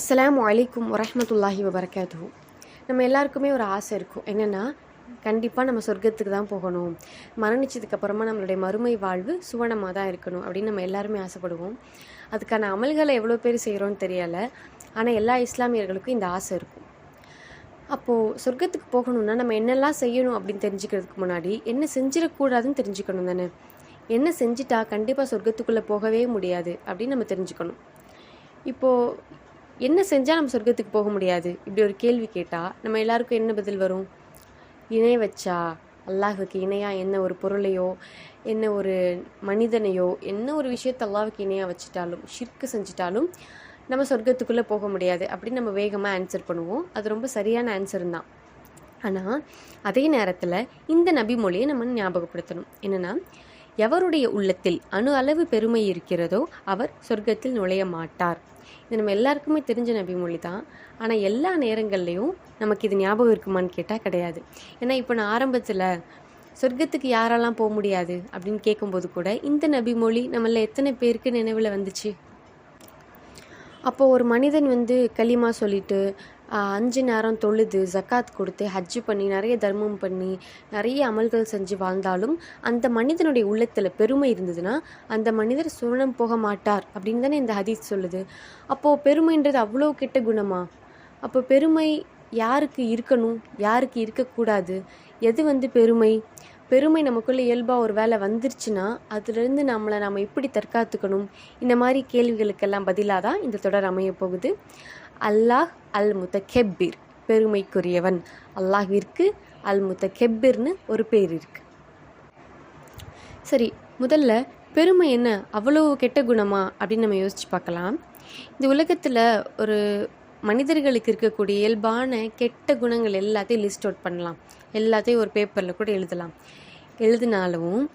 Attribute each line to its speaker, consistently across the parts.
Speaker 1: அஸ்ஸலாமு அலைக்கும் வரமத்துல்லாஹி வபரகாத்து நம்ம எல்லாருக்குமே ஒரு ஆசை இருக்கும். என்னென்னா கண்டிப்பாக நம்ம சொர்க்கத்துக்கு தான் போகணும். மரணிச்சதுக்கப்புறமா நம்மளுடைய மறுமை வாழ்வு சுவனமாக தான் இருக்கணும் அப்படின்னு நம்ம எல்லாருமே ஆசைப்படுவோம். அதுக்கான அமல்களை எவ்வளோ பேர் செய்கிறோன்னு தெரியலை. ஆனால் எல்லா இஸ்லாமியர்களுக்கும் இந்த ஆசை இருக்கும். அப்போது சொர்க்கத்துக்கு போகணும்னா நம்ம என்னெல்லாம் செய்யணும் அப்படின்னு தெரிஞ்சுக்கிறதுக்கு முன்னாடி என்ன செஞ்சிடக்கூடாதுன்னு தெரிஞ்சுக்கணும் தானே? என்ன செஞ்சிட்டா கண்டிப்பாக சொர்க்கத்துக்குள்ளே போகவே முடியாது அப்படின்னு நம்ம தெரிஞ்சுக்கணும். இப்போது என்ன செஞ்சால் நம்ம சொர்க்கத்துக்கு போக முடியாது? இப்படி ஒரு கேள்வி கேட்டால் நம்ம எல்லாருக்கும் என்ன பதில் வரும்? இணை வச்சா அல்லாஹுக்கு இணையாக என்ன ஒரு பொருளையோ என்ன ஒரு மனிதனையோ என்ன ஒரு விஷயத்தை அல்லாஹுக்கு இணையாக வச்சுட்டாலும் ஷிர்க்கு செஞ்சிட்டாலும் நம்ம சொர்க்கத்துக்குள்ளே போக முடியாது அப்படின்னு நம்ம வேகமாக ஆன்சர் பண்ணுவோம். அது ரொம்ப சரியான ஆன்சர் தான். ஆனால் அதே நேரத்தில் இந்த நபி மொழியை நம்ம ஞாபகப்படுத்தணும். என்னென்னா எவருடைய உள்ளத்தில் அணு அளவு பெருமை இருக்கிறதோ அவர் சொர்க்கத்தில் நுழைய மாட்டார். இது நம்ம எல்லாருக்குமே தெரிஞ்ச நபி மொழி தான். ஆனால் எல்லா நேரங்கள்லையும் நமக்கு இது ஞாபகம் இருக்குமான்னு கேட்டால் கிடையாது. ஏன்னா இப்போ நான் ஆரம்பத்தில் சொர்க்கத்துக்கு யாரெல்லாம் போக முடியாது அப்படின்னு கேட்கும்போது கூட இந்த நபி மொழி நம்மள எத்தனை பேருக்கு நினைவில் வந்துச்சு? அப்போது ஒரு மனிதன் வந்து களிமா சொல்லிட்டு அஞ்சு நேரம் தொழுது ஜக்காத் கொடுத்து ஹஜ்ஜு பண்ணி நிறைய தர்மம் பண்ணி நிறைய அமல்கள் செஞ்சு வாழ்ந்தாலும் அந்த மனிதனுடைய உள்ளத்தில் பெருமை இருந்ததுன்னா அந்த மனிதர் சுரணம் போக மாட்டார் அப்படின்னு தானே இந்த ஹதீஸ் சொல்லுது. அப்போது பெருமைன்றது அவ்வளோ கெட்ட குணமா? அப்போ பெருமை யாருக்கு இருக்கணும்? யாருக்கு இருக்கக்கூடாது? எது வந்து பெருமை? பெருமை நமக்குள்ளே இயல்பாக ஒரு வேலை வந்துருச்சுன்னா அதுலேருந்து நம்மளை நாம் எப்படி தற்காத்துக்கணும்? இந்த மாதிரி கேள்விகளுக்கெல்லாம் பதிலாக தான் இந்த தொடர் அமைய போகுது. அல்லாஹ் அல் முத்தகெப்பிர் பெருமைக்குரியவன். அல்லாஹிற்கு அல் முத்தகெப்பிர்னு ஒரு பேர் இருக்கு. சரி முதல்ல பெருமை என்ன? அவ்வளோ கெட்ட குணமா? அப்படின்னு நம்ம யோசிச்சு பார்க்கலாம். இந்த உலகத்தில் ஒரு மனிதர்களுக்கு இருக்கக்கூடிய இயல்பான கெட்ட குணங்கள் எல்லாத்தையும் லிஸ்ட் அவுட் பண்ணலாம். எல்லாத்தையும் ஒரு பேப்பரில் கூட எழுதலாம். எழுதினாலும்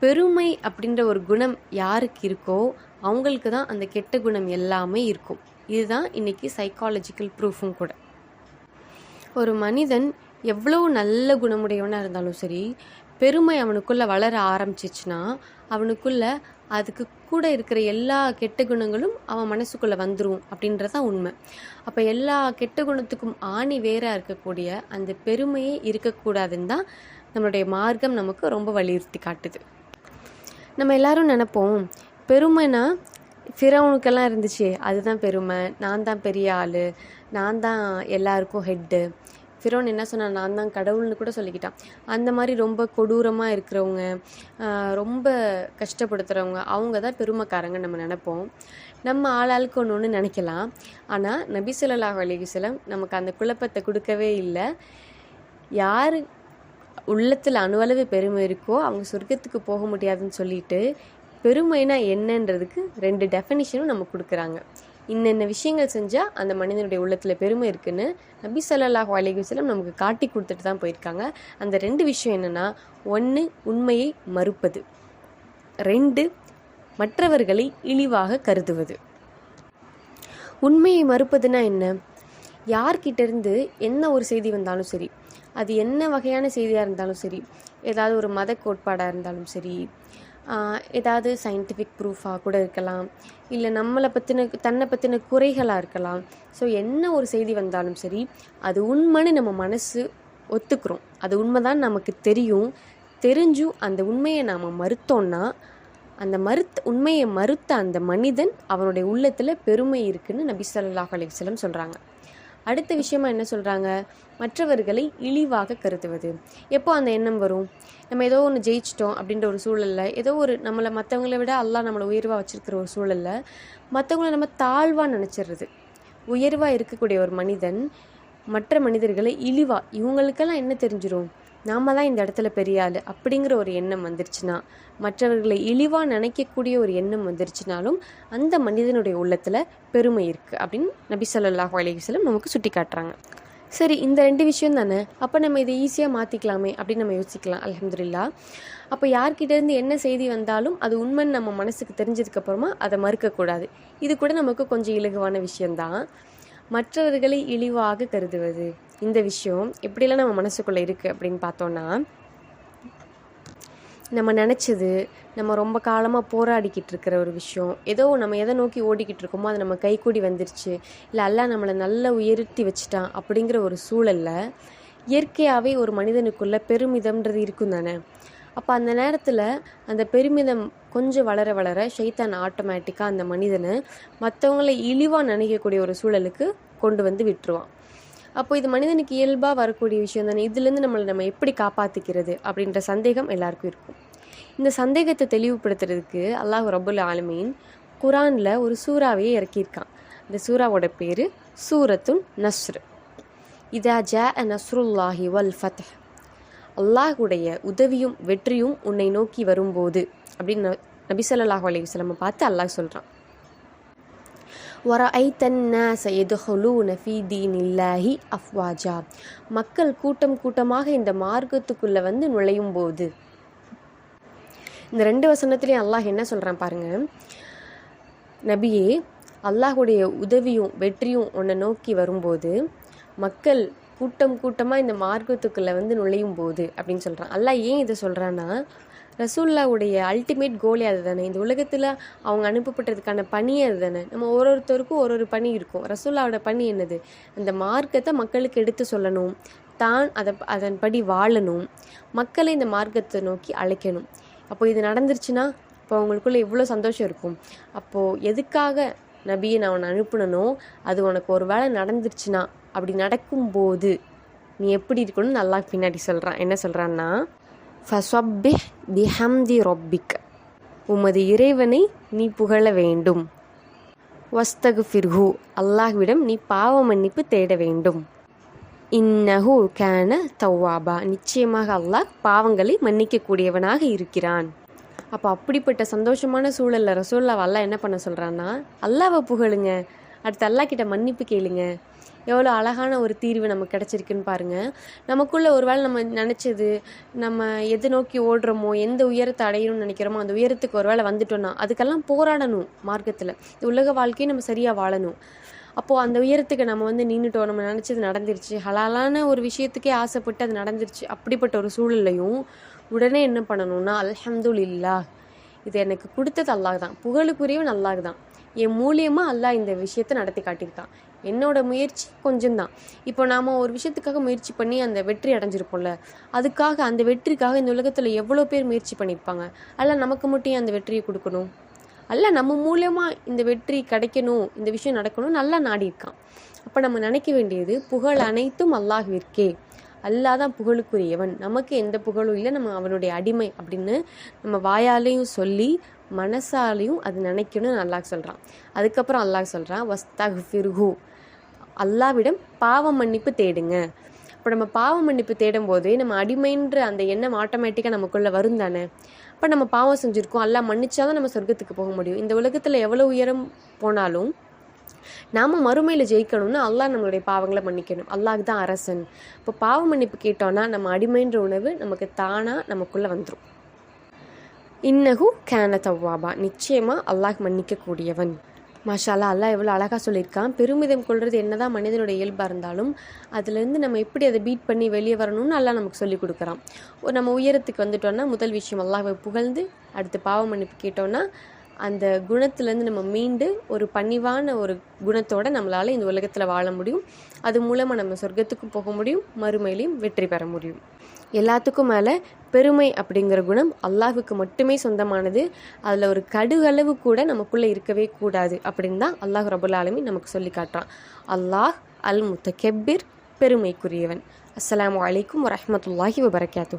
Speaker 1: பெருமை அப்படின்ற ஒரு குணம் யாருக்கு இருக்கோ அவங்களுக்கு தான் அந்த கெட்ட குணம் எல்லாமே இருக்கும். இதுதான் இன்னைக்கு சைக்காலஜிக்கல் ப்ரூஃபும் கூட. ஒரு மனிதன் எவ்வளோ நல்ல குணமுடையவனாக இருந்தாலும் சரி பெருமை அவனுக்குள்ளே வளர ஆரம்பிச்சிச்சுன்னா அவனுக்குள்ள அதுக்கு கூட இருக்கிற எல்லா கெட்ட குணங்களும் அவன் மனசுக்குள்ளே வந்துடும் அப்படின்றதான் உண்மை. அப்போ எல்லா கெட்ட குணத்துக்கும் ஆணி வேறாக இருக்கக்கூடிய அந்த பெருமையே இருக்கக்கூடாதுன்னு தான் நம்மளுடைய மார்க்கம் நமக்கு ரொம்ப வலியுறுத்தி காட்டுது. நம்ம எல்லாரும் நினைப்போம் பெருமைனா ஃபிரௌனுக்கெல்லாம் இருந்துச்சு அதுதான் பெருமை. நான் தான் பெரிய ஆள். நான் தான் எல்லாருக்கும் ஹெட்டு ஃபிரோன் என்ன சொன்னா நான் தான் கடவுள்னு கூட சொல்லிக்கிட்டான். அந்த மாதிரி ரொம்ப கொடூரமாக இருக்கிறவங்க ரொம்ப கஷ்டப்படுத்துகிறவங்க அவங்க தான் பெருமைக்காரங்க நம்ம நினைப்போம். நம்ம ஆளாளுக்கு ஒன்று ஒன்று நினைக்கலாம். ஆனால் நபி ஸல்லல்லாஹு நமக்கு அந்த குழப்பத்தை கொடுக்கவே இல்லை. யார் உள்ளத்தில் அணுவளவு பெருமை இருக்கோ அவங்க சொர்க்கத்துக்கு போக முடியாதுன்னு சொல்லிட்டு பெருமைனா என்னன்றதுக்கு ரெண்டு டெஃபனிஷனும் நம்ம கொடுக்குறாங்க. இன்னென்ன விஷயங்கள் செஞ்சால் அந்த மனிதனுடைய உள்ளத்தில் பெருமை இருக்குன்னு நபி ஸல்லல்லாஹு அலிகுசலம் நமக்கு காட்டி கொடுத்துட்டு தான் போயிருக்காங்க. அந்த ரெண்டு விஷயம் என்னென்னா ஒன்று உண்மையை மறுப்பது. ரெண்டு மற்றவர்களை இழிவாக கருதுவது. உண்மையை மறுப்பதுனா என்ன? யார்கிட்டேருந்து என்ன ஒரு செய்தி வந்தாலும் சரி அது என்ன வகையான செய்தியாக இருந்தாலும் சரி ஏதாவது ஒரு மத கோட்பாடாக இருந்தாலும் சரி ஏதாவது சயின்டிஃபிக் ப்ரூஃபாக கூட இருக்கலாம். இல்லை நம்மளை பற்றின தன்னை பற்றின குறைகளாக இருக்கலாம். ஸோ என்ன ஒரு செய்தி வந்தாலும் சரி அது உண்மைன்னு நம்ம மனசு ஒத்துக்கிறோம். அது உண்மை தான் நமக்கு தெரியும். தெரிஞ்சும் அந்த உண்மையை நாம் மறுத்தோம்னா அந்த மறுத்த உண்மையை மறுத்த அந்த மனிதன் அவனுடைய உள்ளத்தில் பெருமை இருக்குன்னு நபி சொல்லாஹ் அலைஹி சொல்கிறாங்க அடுத்த விஷயமா என்ன சொல்கிறாங்க மற்றவர்களை இழிவாக கருதுவது. எப்போ அந்த எண்ணம் வரும்? நம்ம ஏதோ ஒன்று ஜெயிச்சிட்டோம் அப்படின்ற ஒரு சூழலில் ஏதோ ஒரு நம்மளை மற்றவங்களை விட அல்லா நம்மளை உயர்வாக வச்சுருக்கிற ஒரு சூழலில் மற்றவங்கள நம்ம தாழ்வாக நினச்சிடுறது உயர்வாக இருக்கக்கூடிய ஒரு மனிதன் மற்ற மனிதர்களை இழிவாக இவங்களுக்கெல்லாம் என்ன தெரிஞ்சிடும் நாம தான் இந்த இடத்துல பெரிய ஆள் அப்படிங்கிற ஒரு எண்ணம் வந்துருச்சுன்னா மற்றவர்களை இழிவாக நினைக்கக்கூடிய ஒரு எண்ணம் வந்துருச்சுனாலும் அந்த மனிதனுடைய உள்ளத்தில் பெருமை இருக்குது அப்படின்னு நபி சொல்லாஹ் அலைஹி நமக்கு சுட்டி காட்டுறாங்க சரி இந்த ரெண்டு விஷயம் தானே? அப்போ நம்ம இதை ஈஸியாக மாற்றிக்கலாமே அப்படின்னு நம்ம யோசிக்கலாம். அலமதுல்லா அப்போ யார்கிட்டேருந்து என்ன செய்தி வந்தாலும் அது உண்மைன்னு நம்ம மனசுக்கு தெரிஞ்சதுக்கப்புறமா அதை மறுக்கக்கூடாது இது கூட நமக்கு கொஞ்சம் இலகுவான விஷயந்தான் மற்றவர்களை இழிவாக கருதுவது. இந்த விஷயம் எப்படிலாம் நம்ம மனசுக்குள்ளே இருக்குது அப்படின்னு பார்த்தோன்னா நம்ம நினச்சது நம்ம ரொம்ப காலமாக போராடிக்கிட்டு இருக்கிற ஒரு விஷயம். ஏதோ நம்ம எதை நோக்கி ஓடிக்கிட்டு இருக்கோமோ அது நம்ம கைக்கூடி வந்துருச்சு. இல்லை எல்லாம் நம்மளை நல்லா உயர்த்தி வச்சுட்டான் அப்படிங்கிற ஒரு சூழலில் இயற்கையாகவே ஒரு மனிதனுக்குள்ள பெருமிதம்ன்றது இருக்கும் தானே? அப்போ அந்த நேரத்தில் அந்த பெருமிதம் கொஞ்சம் வளர வளர ஷைத்தான் ஆட்டோமேட்டிக்காக அந்த மனிதனை மற்றவங்களை இழிவாக நினைக்கக்கூடிய ஒரு சூழலுக்கு கொண்டு வந்து விட்டுருவான். அப்போ இது மனிதனுக்கு இயல்பாக வரக்கூடிய விஷயம் தானே? இதுலேருந்து நம்மளை நம்ம எப்படி காப்பாற்றிக்கிறது அப்படின்ற சந்தேகம் எல்லாருக்கும் இருக்கும். இந்த சந்தேகத்தை தெளிவுபடுத்துறதுக்கு அல்லாஹ் ரபுல் ஆலமீன் குரானில் ஒரு சூறாவையே இறக்கியிருக்கான். இந்த சூறாவோட பேர் சூரத்துன் நஸ்ரு. இதா ஜா நஸ்ருல்லாஹி வல் ஃபத். அல்லாஹுடைய உதவியும் வெற்றியும் உன்னை நோக்கி வரும்போது அப்படின்னு நபி ஸல்லல்லாஹு அலைஹி வஸல்லம் பார்த்து அல்லாஹ் சொல்கிறான் வரஐத்தன்னாச எதுஹலூன ஃபி தீனில்லாஹி அஃப்வாஜா மக்கள் கூட்டம் கூட்டமாக இந்த மார்க்கத்துக்குள்ளே வந்து நுழையும் போது இந்த ரெண்டு வசனத்துலேயும் அல்லாஹ் என்ன சொல்கிறான் பாருங்கள் நபியே அல்லாஹுடைய உதவியும் வெற்றியும் உன்னை நோக்கி வரும்போது மக்கள் கூட்டம் கூட்டமாக இந்த மார்க்கத்துக்குள்ளே வந்து நுழையும் போது அப்படின்னு சொல்கிறான் அல்லாஹ் ஏன் இதை சொல்கிறான்னா ரசூல்லாவுடைய அல்டிமேட் கோலே அது தானே இந்த உலகத்தில் அவங்க அனுப்பப்பட்டதுக்கான பணியே அது தானே நம்ம ஒரு ஒருத்தருக்கும் ஒரு ஒரு பணி இருக்கும். ரசூல்லாவோட பணி என்னது? அந்த மார்க்கத்தை மக்களுக்கு எடுத்து சொல்லணும். தான் அதை அதன்படி வாழணும். மக்களை இந்த மார்க்கத்தை நோக்கி அழைக்கணும். அப்போ இது நடந்துருச்சுன்னா இப்போ அவங்களுக்குள்ள இவ்வளோ சந்தோஷம் இருக்கும்? அப்போது எதுக்காக நபியை நான் உன்னை அனுப்புனனோ அது உனக்கு ஒரு வேளை நடந்துருச்சுன்னா அப்படி நடக்கும்போது நீ எப்படி இருக்கணும்னு நல்லா பின்னாடி சொல்கிறான் என்ன சொல்கிறான்னா ஃபசப்பிஹ் பிஹம்தி ரொப்பிக். உமது இறைவனை நீ புகழ வேண்டும். வஸ்தகு ஃபிர்ஹு அல்லாஹ்விடம் நீ பாவ மன்னிப்பு தேட வேண்டும். இன்னஹு கேன தவ்வாபா நிச்சயமாக அல்லாஹ் பாவங்களை மன்னிக்கக்கூடியவனாக இருக்கிறான். அப்போ அப்படிப்பட்ட சந்தோஷமான சூழலில் ரசூல்லா என்ன பண்ண சொல்கிறான்னா அல்லாவை புகழுங்க அடுத்து அல்லாஹ் கிட்ட மன்னிப்பு கேளுங்க எவ்வளோ அழகான ஒரு தீர்வு நமக்கு கிடச்சிருக்குன்னு பாருங்கள் நமக்குள்ளே ஒரு வேளை நம்ம நினச்சது நம்ம எது நோக்கி ஓடுறோமோ எந்த உயரத்தை அடையணும்னு நினைக்கிறோமோ அந்த உயரத்துக்கு ஒரு வேளை வந்துட்டோம்னா அதுக்கெல்லாம் போராடணும் மார்க்கத்தில். உலக வாழ்க்கையை நம்ம சரியாக வாழணும். அப்போது அந்த உயரத்துக்கு நம்ம வந்து நின்றுட்டோம் நம்ம நினச்சது நடந்துருச்சு. ஹலாலான ஒரு விஷயத்துக்கே ஆசைப்பட்டு அது நடந்துருச்சு. அப்படிப்பட்ட ஒரு சூழல்லையும் உடனே என்ன பண்ணணும்னா அல்ஹம்துலில்லா இது எனக்கு கொடுத்தது அல்லாஹ் தான். புகழுக்குரியவன் அல்லாஹ் தான். என் மூலியமாக அல்லாஹ் இந்த விஷயத்தை நடத்தி காட்டியிருக்கான். என்னோட முயற்சி கொஞ்சம்தான். இப்போ நாம் ஒரு விஷயத்துக்காக முயற்சி பண்ணி அந்த வெற்றி அடைஞ்சிருப்போம்ல அதுக்காக அந்த வெற்றிக்காக இந்த உலகத்தில் எவ்வளோ பேர் முயற்சி பண்ணியிருப்பாங்க அல்ல நமக்கு மட்டும் அந்த வெற்றியை கொடுக்கணும்? அல்ல நம்ம மூலியமாக இந்த வெற்றி கிடைக்கணும் இந்த விஷயம் நடக்கணும் நல்லா நாடி இருக்கான் அப்போ நம்ம நினைக்க வேண்டியது புகழ் அனைத்தும் அல்லாஹிற்கே அல்லாஹ் தான் புகழுக்குரியவன். நமக்கு எந்த புகழும் இல்லை நம்ம அவனுடைய அடிமை அப்படின்னு நம்ம வாயாலையும் சொல்லி மனசாலையும் அது நினைக்கணும்னு அல்லாஹ் சொல்கிறான் அதுக்கப்புறம் அல்லாஹ் சொல்கிறான் வஸ்தஹ் ஃபிர்ஹூ அல்லாவிடம் பாவ மன்னிப்பு தேடுங்க. இப்போ நம்ம பாவ மன்னிப்பு தேடும் போதே நம்ம அடிமைன்ற அந்த எண்ணம் ஆட்டோமேட்டிக்காக நமக்குள்ளே வரும் தானே? இப்போ நம்ம பாவம் செஞ்சுருக்கோம். அல்லா மன்னிச்சாதான் நம்ம சொர்க்கத்துக்கு போக முடியும். இந்த உலகத்தில் எவ்வளோ உயரம் போனாலும் நாம் மறுமையில் ஜெயிக்கணும்னா அல்லாஹ் நம்மளுடைய பாவங்களை மன்னிக்கணும். அல்லாஹ் தான் அரசன். இப்போ பாவ மன்னிப்பு கேட்டோன்னா நம்ம அடிமைன்ற உணவு நமக்கு தானாக நமக்குள்ளே வந்துடும் இன்னகு கேன தவ்வாபா நிச்சயமாக அல்லாஹ் மன்னிக்கக்கூடியவன். மஷாலா அல்லா எவ்வளோ அழகாக சொல்லியிருக்கான். பெருமிதம் கொள்வது என்னதான் மனிதனுடைய இயல்பாக இருந்தாலும் அதுலேருந்து நம்ம எப்படி அதை பீட் பண்ணி வெளியே வரணும்னு அல்லா நமக்கு சொல்லி கொடுக்குறான். ஒரு நம்ம உயரத்துக்கு வந்துட்டோம்னா முதல் விஷயம் அல்லாவை புகழ்ந்து அடுத்து பாவ மன்னிப்பு கேட்டோன்னா அந்த குணத்துலேருந்து நம்ம மீண்டு ஒரு பணிவான ஒரு குணத்தோடு நம்மளால் இந்த உலகத்தில் வாழ முடியும். அது மூலமாக நம்ம சொர்க்கத்துக்கும் போக முடியும் மறுமையிலையும் வெற்றி பெற முடியும். எல்லாத்துக்கும் மேலே பெருமை அப்படிங்கிற குணம் அல்லாஹுக்கு மட்டுமே சொந்தமானது. அதில் ஒரு கடுகளவு கூட நமக்குள்ளே இருக்கவே கூடாது அப்படின்னு தான் அல்லாஹ் ரபுல் ஆலமி நமக்கு சொல்லி காட்டுறான். அல்லாஹ் அல் முத்தகெப்பிர் பெருமைக்குரியவன். அஸ்லாம் அலைக்கும் வரமத்துல்லாஹி வபரகாத்து